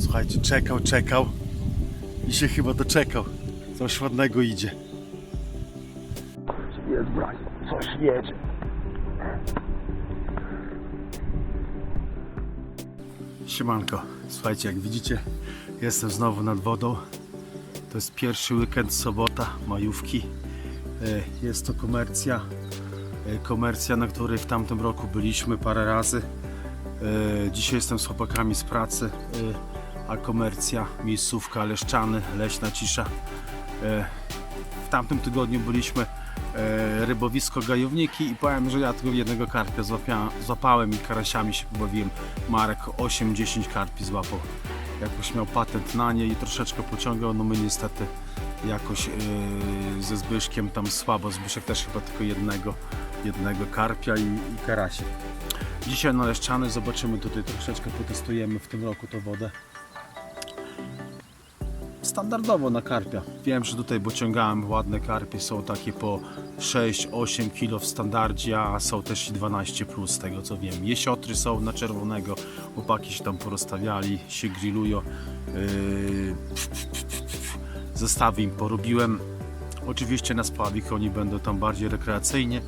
Słuchajcie, czekał, czekał i się chyba doczekał. Coś ładnego idzie. Jest braj, coś jedzie. Siemanko, słuchajcie, jak widzicie, jestem znowu nad wodą. To jest pierwszy weekend, sobota, majówki. E, Jest to komercja, e, komercja, na której w tamtym roku byliśmy parę razy. E, Dzisiaj jestem z chłopakami z pracy, a komercja, miejscówka Leszczany, Leśna Cisza. E, W tamtym tygodniu byliśmy e, rybowisko Gajowniki i powiem, że ja tylko jednego karpia złapia, złapałem i karasiami się pobawiłem. Marek 8-10 karpi złapał. Jakoś miał patent na nie i troszeczkę pociągał, no my niestety jakoś e, ze Zbyszkiem tam słabo. Zbyszek też chyba tylko jednego, jednego karpia i, i karasie. Dzisiaj na Leszczany zobaczymy tutaj troszeczkę potestujemy w tym roku tą wodę standardowo na karpia. Wiem, że tutaj, bo ciągałem ładne karpie, są takie po 6-8 kg w standardzie, a są też i 12 plus z tego co wiem. Jesiotry są na czerwonego, chłopaki się tam porozstawiali, się grillują. Yy, Zestawy im porobiłem. Oczywiście na spławik oni będą tam bardziej rekreacyjnie,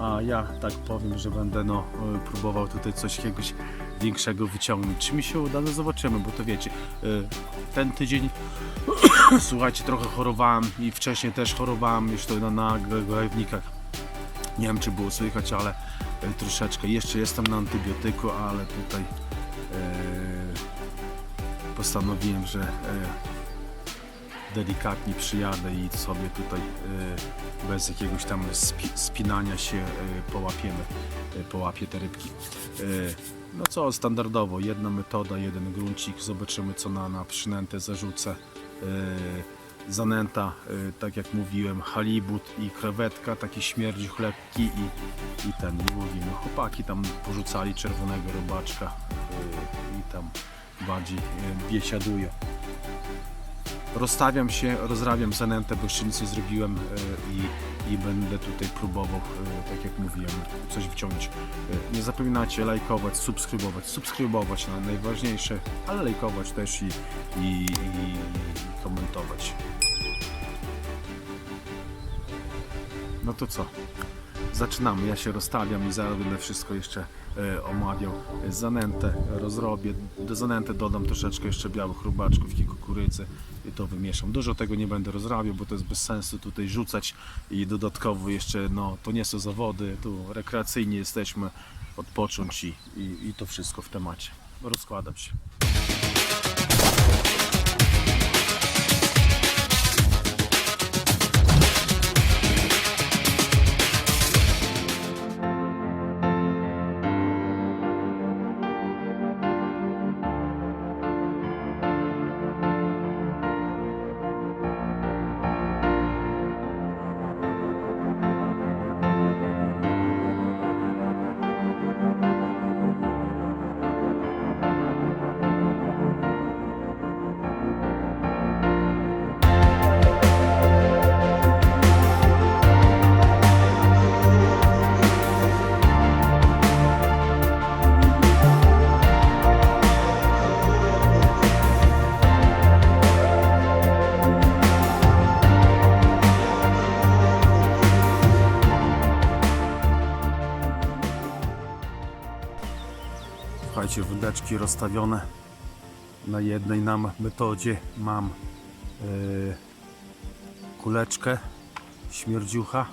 a ja tak powiem, że będę no, y, próbował tutaj coś jakiegoś większego wyciągnąć. Czy mi się uda? No zobaczymy, bo to wiecie, y, ten tydzień słuchajcie, trochę chorowałem i wcześniej też chorowałem już to na, na. Nie wiem czy było słychać, ale y, troszeczkę. Jeszcze jestem na antybiotyku, ale tutaj y, postanowiłem, że y, delikatnie przyjadę i sobie tutaj y, bez jakiegoś tam spi, spinania się y, połapiemy, y, połapię te rybki. Y, No co, standardowo, jedna metoda, jeden gruncik, zobaczymy co na, na przynętę zarzucę. Y, Zanęta, y, tak jak mówiłem, halibut i krewetka, taki śmierdzi lekki i, i ten, i mówimy, chłopaki tam porzucali czerwonego robaczka y, i tam bardziej y, biesiadują rozstawiam się, rozrabiam zanętę, bo jeszcze nic nie zrobiłem e, i, i będę tutaj próbował, e, tak jak mówiłem, coś wciąć. E, Nie zapominajcie lajkować, subskrybować, subskrybować na najważniejsze, ale lajkować też i, i, i, komentować. No to co? Zaczynamy, ja się rozstawiam i zaraz będę wszystko jeszcze e, omawiał. Zanętę rozrobię, do zanęty dodam troszeczkę jeszcze białych rubaczków i kukurydzy to wymieszam. Dużo tego nie będę rozrabiał, bo to jest bez sensu tutaj rzucać i dodatkowo jeszcze, no to nie są zawody, tu rekreacyjnie jesteśmy, odpocząć i, i, i to wszystko w temacie. Rozkładam się. Wódeczki rozstawione na jednej nam metodzie mam e, kuleczkę śmierdziucha,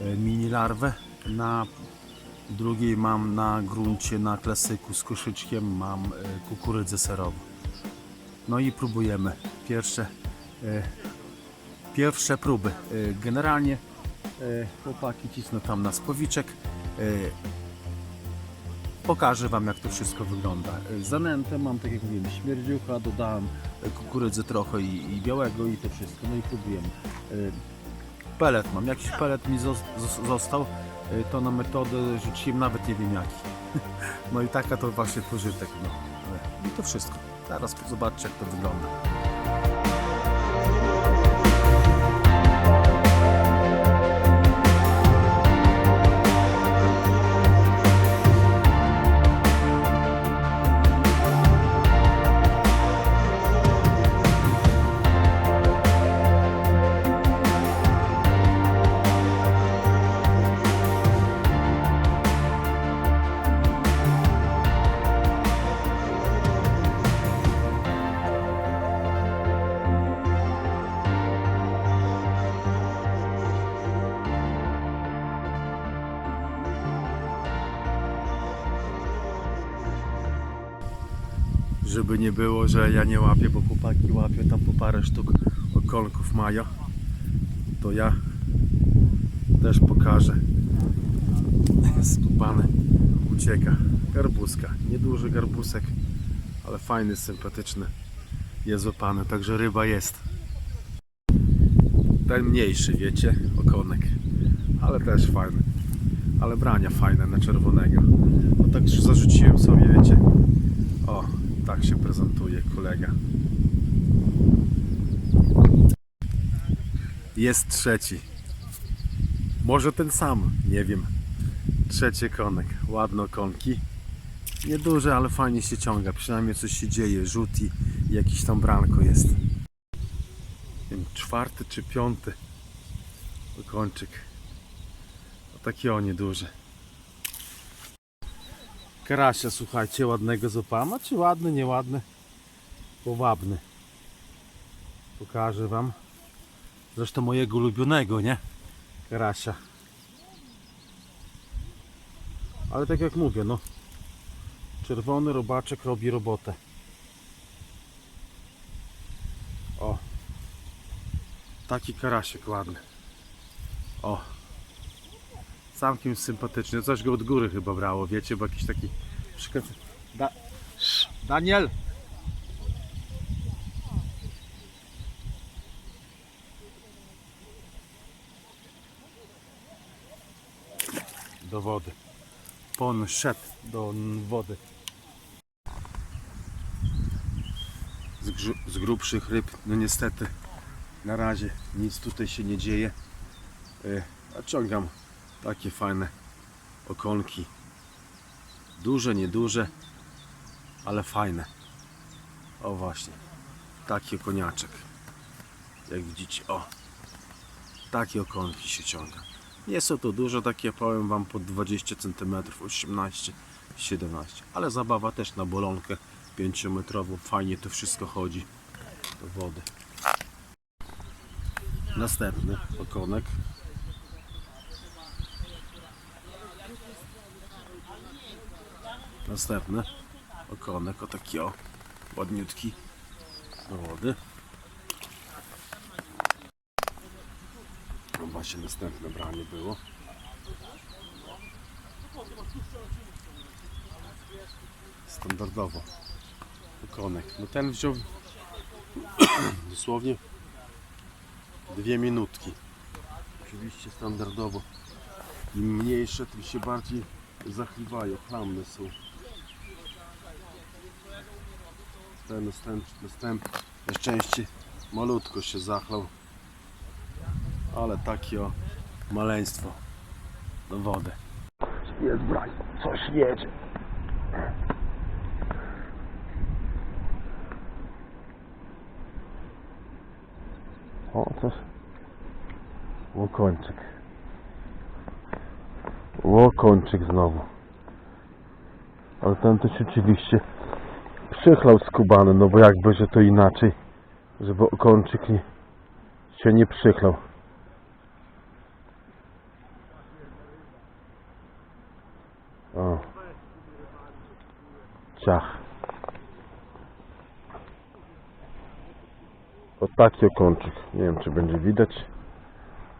e, mini larwę, na drugiej mam na gruncie, na klasyku z koszyczkiem mam e, kukurydzę serową. No i próbujemy. Pierwsze, e, pierwsze próby. E, generalnie e, chłopaki cisną tam na spowiczek. E, Pokażę Wam jak to wszystko wygląda. Zanętę mam, tak jak mówiłem, śmierdziucha, dodałem kukurydzy trochę i, i białego i to wszystko. No i próbujemy. Y, Pelet mam, jakiś pelet mi zos- zos- został, y, to na metodę rzuciłem nawet nie wiem jaki. No i taka to właśnie pożytek. No. I to wszystko. Teraz zobaczcie jak to wygląda. Żeby nie było, że ja nie łapię, bo chłopaki łapią tam po parę sztuk okolków mają, to ja też pokażę. Skupany ucieka. Garbuska. Nieduży garbusek, ale fajny, sympatyczny. Jest złapany, także ryba jest. Ten mniejszy, wiecie, okonek. Ale też fajny. Ale brania fajne na czerwonego. No tak zarzuciłem sobie, wiecie. Tak się prezentuje kolega. Jest trzeci. Może ten sam, nie wiem. Trzeci konek. Ładne okonki. Nieduże, ale fajnie się ciąga. Przynajmniej coś się dzieje. Rzut i jakiś tam branko jest. Wiem, czwarty czy piąty okończyk. O taki o nieduży. Karasia, słuchajcie, ładnego złapana. Czy ładny, nieładny? Powabny. Pokażę wam. Zresztą mojego ulubionego, nie? Karasia. Ale tak jak mówię, no. Czerwony robaczek robi robotę. O. Taki karasiek ładny. O. Całkiem sympatyczny. Coś go od góry chyba brało, wiecie, bo jakiś taki przykład. Da... Daniel! Do wody. Pon szedł do wody. Z, z grubszych ryb, no niestety na razie nic tutaj się nie dzieje. E, A ciągam takie fajne okonki. Duże, nieduże, ale fajne. O właśnie, taki okoniaczek. Jak widzicie, o, takie okonki się ciąga. Nie są to duże, takie powiem Wam po 20 cm, 18, 17, ale zabawa też na bolonkę 5-metrową. Fajnie to wszystko chodzi do wody. Następny okonek. Następny okonek, o taki o, ładniutki do wody. No właśnie następne branie było. Standardowo. Okonek. No ten wziął dosłownie dwie minutki. Oczywiście standardowo. Im mniejsze, tym się bardziej zachwywają. Plamne są. Ten następ na szczęście malutko się zachlał. Ale takie o maleństwo do wody. Jest braj, coś jedzie. O, coś. Łokończyk. Łokończyk znowu. Ale ten to oczywiście przychlał skubany, no bo jakby, że to inaczej, żeby okończyk nie, się nie przychlał. O. Ciach. O taki okończyk. Nie wiem czy będzie widać.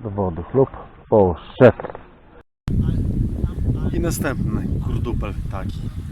Do wody chlub. Poszedł. I następny kurdupel taki.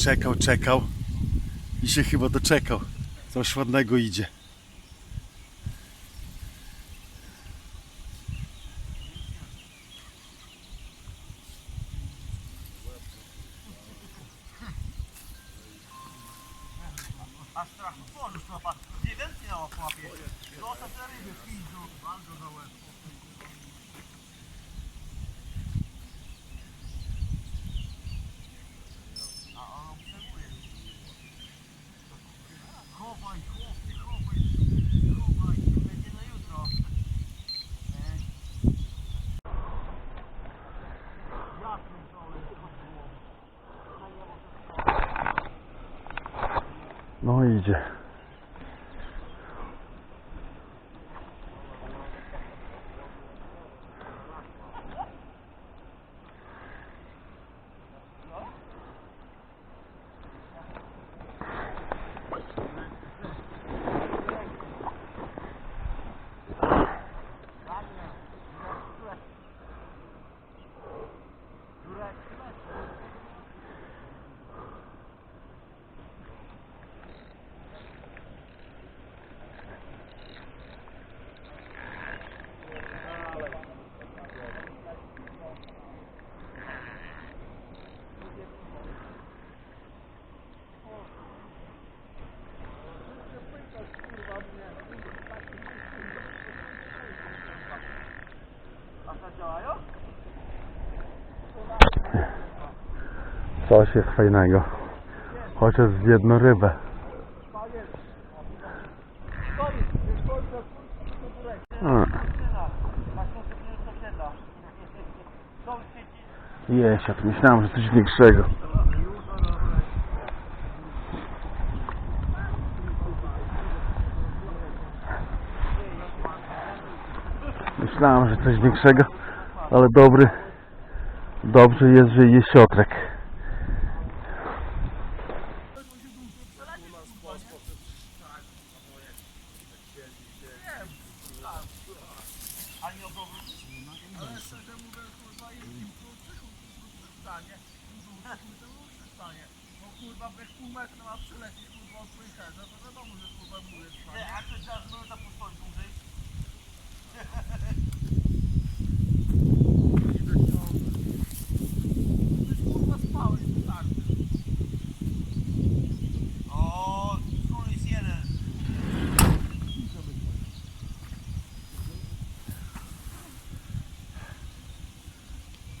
Czekał, czekał i się chyba doczekał. Coś ładnego idzie. A strach otworzysz to patrz. Nie więcej na łapie. Zostaw te ryby. Bardzo. No idzie. Coś jest fajnego. Chociaż z jedną rybę. Sąsiedzi. jesiot, myślałem, że coś większego. Myślałem, że coś większego, ale dobry, dobrze jest, że jest siotrek.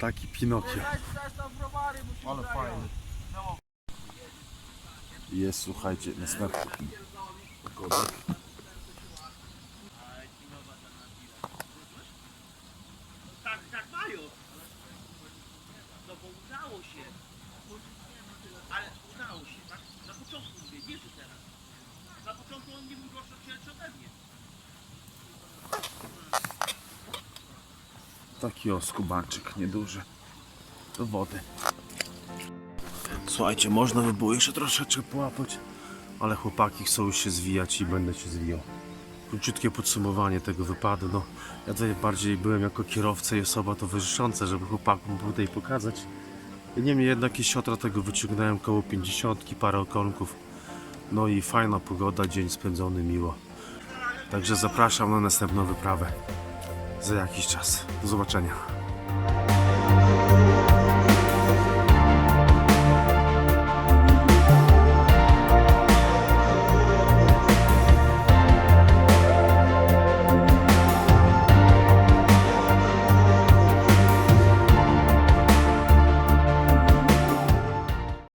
Taki Pinokio. Ale fajny. Jest, słuchajcie, następny kodek. Tak, tak mają. No bo udało się. Ale udało się, tak? Na początku mówię, nie że teraz. Na początku on nie był gorszy cielczy ode mnie. Taki o skubańczyk, nieduży. Do wody. Słuchajcie, można by było jeszcze troszeczkę połapać, ale chłopaki chcą już się zwijać i będę się zwijał. Króciutkie podsumowanie tego wypadu. No, ja tutaj bardziej byłem jako kierowca i osoba towarzysząca, żeby chłopakom tutaj pokazać. Niemniej jednak i siotra tego wyciągnąłem koło 50, parę okonków. No i fajna pogoda, dzień spędzony miło. Także zapraszam na następną wyprawę za jakiś czas. Do zobaczenia.